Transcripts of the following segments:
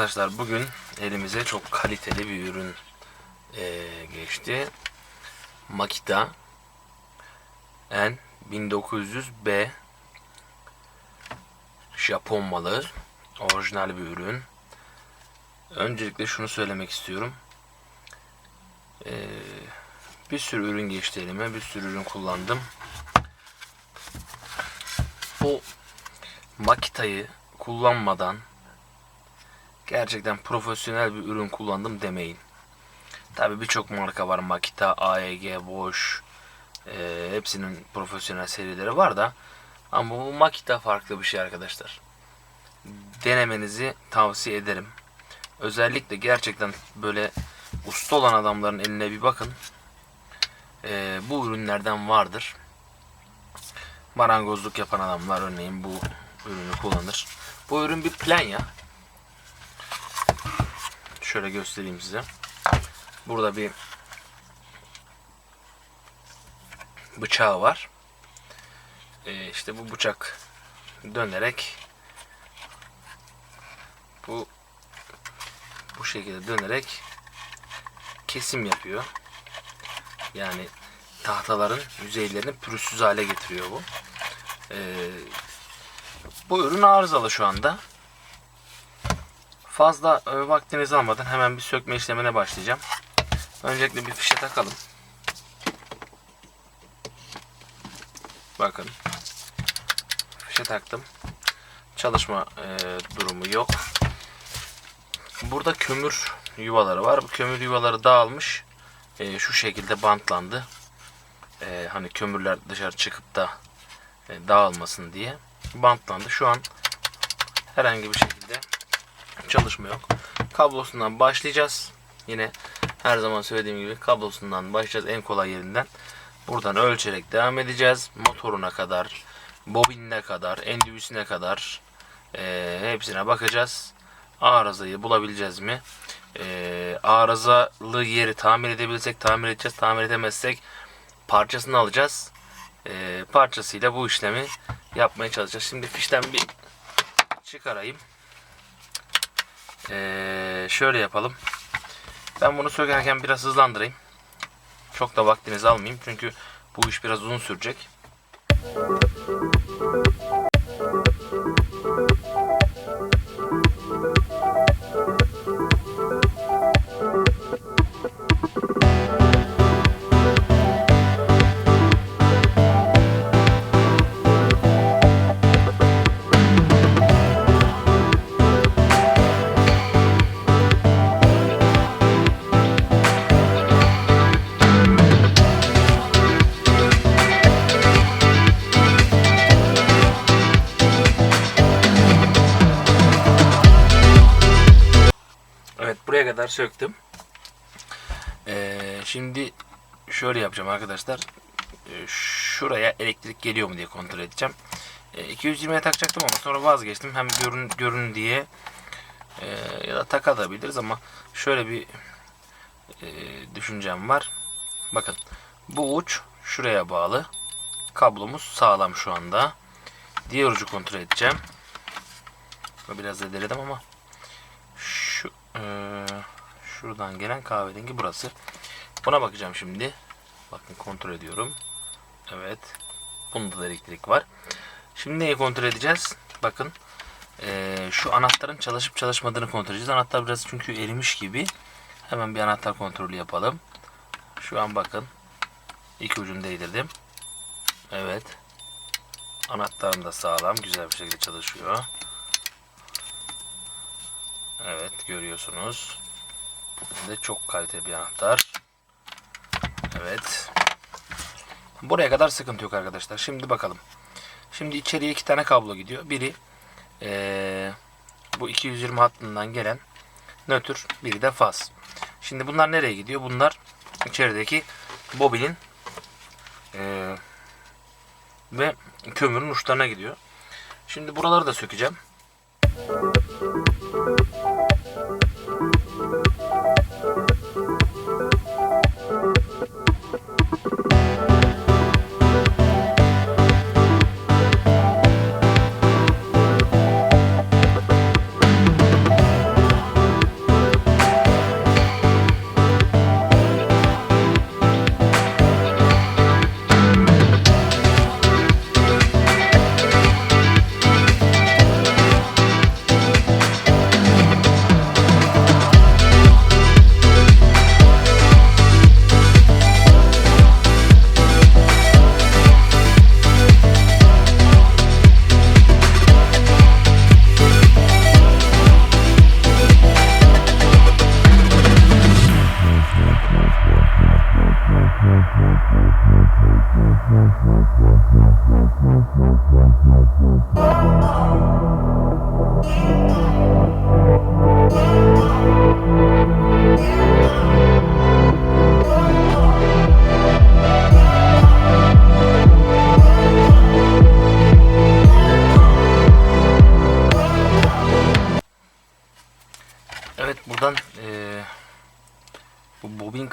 Arkadaşlar bugün elimize çok kaliteli bir ürün eee, geçti. Makita N 1900B Japon malı orijinal bir ürün. Öncelikle şunu söylemek istiyorum. Eee, bir sürü ürün geçti elime, bir sürü ürün kullandım. Bu Makita'yı kullanmadan gerçekten profesyonel bir ürün kullandım demeyin. Tabi birçok marka var. Makita, AEG, Bosch. e, hepsinin profesyonel serileri var da. Ama bu Makita farklı bir şey arkadaşlar. Denemenizi tavsiye ederim. Özellikle gerçekten böyle usta olan adamların eline bir bakın. E, bu ürünlerden vardır. Marangozluk yapan adamlar örneğin bu ürünü kullanır. Bu ürün bir planya. Şöyle göstereyim size. Burada bir bıçağı var. Ee, işte bu bıçak dönerek bu bu şekilde dönerek kesim yapıyor. Yani tahtaların yüzeylerini pürüzsüz hale getiriyor bu. Ee, bu ürün arızalı şu anda. Fazla e, vaktinizi almadan hemen bir sökme işlemine başlayacağım. Öncelikle bir fişe takalım. Bakın. Fişe taktım. Çalışma e, durumu yok. Burada kömür yuvaları var. Bu kömür yuvaları dağılmış. E, şu şekilde bantlandı. E, hani kömürler dışarı çıkıp da e, dağılmasın diye bantlandı. Şu an herhangi bir şekilde çalışma yok. Kablosundan başlayacağız. Yine her zaman söylediğim gibi kablosundan başlayacağız en kolay yerinden. Buradan ölçerek devam edeceğiz. Motoruna kadar, bobinine kadar, endüvisine kadar e, hepsine bakacağız. Arızayı bulabileceğiz mi? E, arızalı yeri tamir edebilirsek tamir edeceğiz. Tamir edemezsek parçasını alacağız. E, parçasıyla bu işlemi yapmaya çalışacağız. Şimdi fişten bir çıkarayım. Ee, şöyle yapalım. Ben bunu sökerken biraz hızlandırayım. Çok da vaktinizi almayayım çünkü bu iş biraz uzun sürecek. Buraya kadar söktüm. Ee, şimdi şöyle yapacağım arkadaşlar. Ee, şuraya elektrik geliyor mu diye kontrol edeceğim. Ee, 220'ye takacaktım ama sonra vazgeçtim. Hem görün, görün diye ee, ya da takabiliriz ama şöyle bir ee, düşüncem var. Bakın bu uç şuraya bağlı. Kablomuz sağlam şu anda. Diğer ucu kontrol edeceğim. Biraz zedeledim ama ee, şuradan gelen kahverengi burası. Buna bakacağım şimdi. Bakın kontrol ediyorum. Evet. Bunda da elektrik var. Şimdi neyi kontrol edeceğiz? Bakın. ee, şu anahtarın çalışıp çalışmadığını kontrol edeceğiz. Anahtar biraz çünkü erimiş gibi. Hemen bir anahtar kontrolü yapalım. Şu an bakın. İki ucunu değdirdim. Evet. Anahtarım da sağlam. Güzel bir şekilde çalışıyor. Evet görüyorsunuz. De çok kaliteli bir anahtar. Evet. Buraya kadar sıkıntı yok arkadaşlar. Şimdi bakalım. Şimdi içeriye iki tane kablo gidiyor. Biri eee, bu 220 hattından gelen nötr, biri de faz. Şimdi bunlar nereye gidiyor? Bunlar içerideki bobinin eee, ve kömürün uçlarına gidiyor. Şimdi buraları da sökeceğim. bu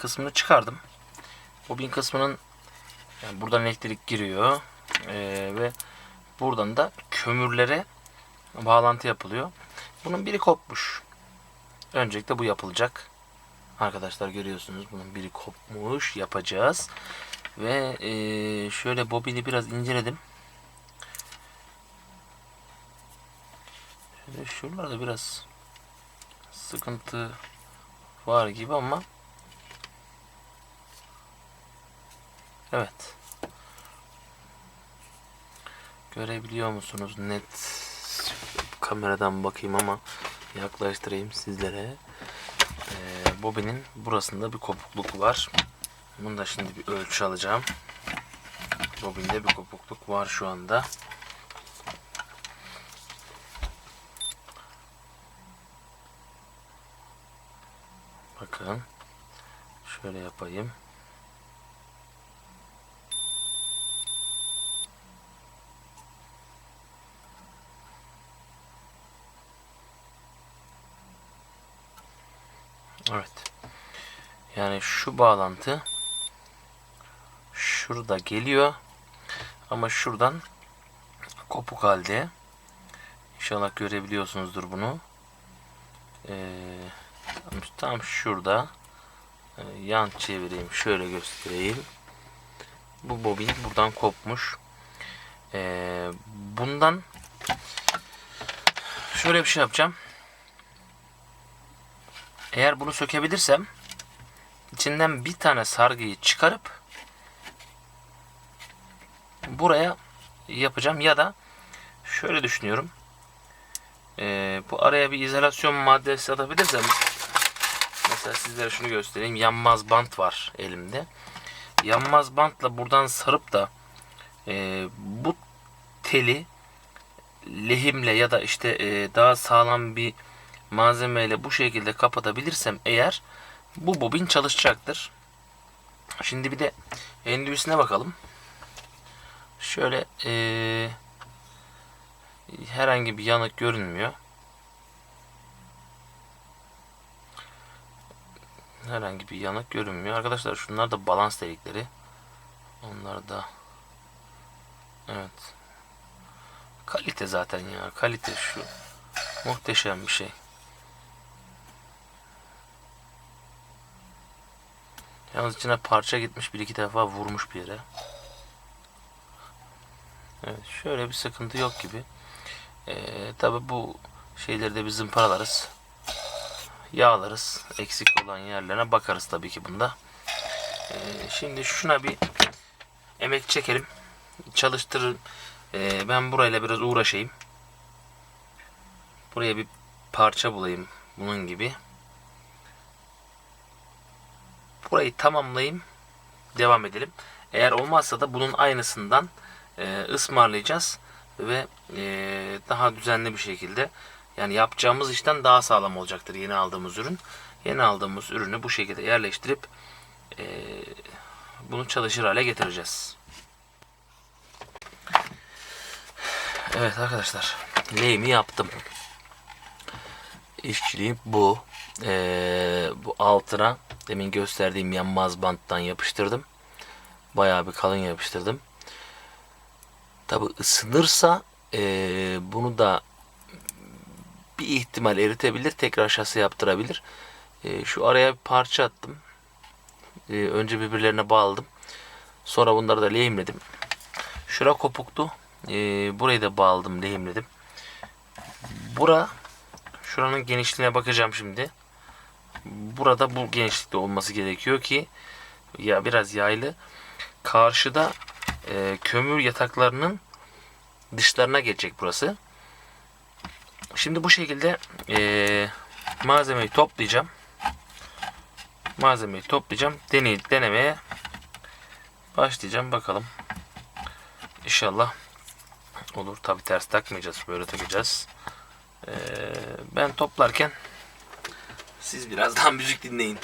kısmını çıkardım. Bobin kısmının yani buradan elektrik giriyor Ee, ve buradan da kömürlere bağlantı yapılıyor. Bunun biri kopmuş. Öncelikle bu yapılacak. Arkadaşlar görüyorsunuz bunun biri kopmuş. Yapacağız. Ve ee, şöyle bobini biraz inceledim. Şöyle şuralarda biraz sıkıntı var gibi ama evet. Görebiliyor musunuz? Net kameradan bakayım ama yaklaştırayım sizlere. Ee, bobinin burasında bir kopukluk var. Bunu da şimdi bir ölçü alacağım. Bobinde bir kopukluk var şu anda. Bakın. Şöyle yapayım. Evet. Yani şu bağlantı şurada geliyor. Ama şuradan kopuk halde. İnşallah görebiliyorsunuzdur bunu. Ee, tam, şurada. Ee, yan çevireyim. Şöyle göstereyim. Bu bobin buradan kopmuş. Ee, bundan şöyle bir şey yapacağım. Eğer bunu sökebilirsem içinden bir tane sargıyı çıkarıp buraya yapacağım ya da şöyle düşünüyorum. Ee, bu araya bir izolasyon maddesi atabilirsem mesela sizlere şunu göstereyim. Yanmaz bant var elimde. Yanmaz bantla buradan sarıp da e, bu teli lehimle ya da işte e, daha sağlam bir malzemeyle bu şekilde kapatabilirsem eğer bu bobin çalışacaktır. Şimdi bir de endüvisine bakalım. Şöyle e, herhangi bir yanık görünmüyor. Herhangi bir yanık görünmüyor. Arkadaşlar şunlar da balans delikleri. Onlar da evet. Kalite zaten ya. Kalite şu. Muhteşem bir şey. Yalnız içine parça gitmiş bir iki defa vurmuş bir yere. Evet şöyle bir sıkıntı yok gibi. Ee, Tabi bu şeyleri de biz zımparalarız. Yağlarız. Eksik olan yerlerine bakarız tabii ki bunda. Ee, şimdi şuna bir emek çekelim. Çalıştırın. Ee, ben burayla biraz uğraşayım. Buraya bir parça bulayım. Bunun gibi. Burayı tamamlayayım. Devam edelim. Eğer olmazsa da bunun aynısından e, ısmarlayacağız ve e, daha düzenli bir şekilde yani yapacağımız işten daha sağlam olacaktır yeni aldığımız ürün. Yeni aldığımız ürünü bu şekilde yerleştirip e, bunu çalışır hale getireceğiz. Evet arkadaşlar lehimi yaptım. İşçiliğim bu. Ee, bu altına demin gösterdiğim yanmaz banttan yapıştırdım. Bayağı bir kalın yapıştırdım. Tabi ısınırsa e, bunu da bir ihtimal eritebilir. Tekrar şasi yaptırabilir. E, şu araya bir parça attım. E, önce birbirlerine bağladım. Sonra bunları da lehimledim. Şura kopuktu. E, burayı da bağladım, lehimledim. Bura şuranın genişliğine bakacağım şimdi. Burada bu genişlikte olması gerekiyor ki ya biraz yaylı. Karşıda e, kömür yataklarının dışlarına geçecek burası. Şimdi bu şekilde e, malzemeyi toplayacağım. Malzemeyi toplayacağım. Deney, denemeye başlayacağım. Bakalım. İnşallah olur. Tabi ters takmayacağız. Böyle takacağız. E, ben toplarken siz birazdan müzik dinleyin.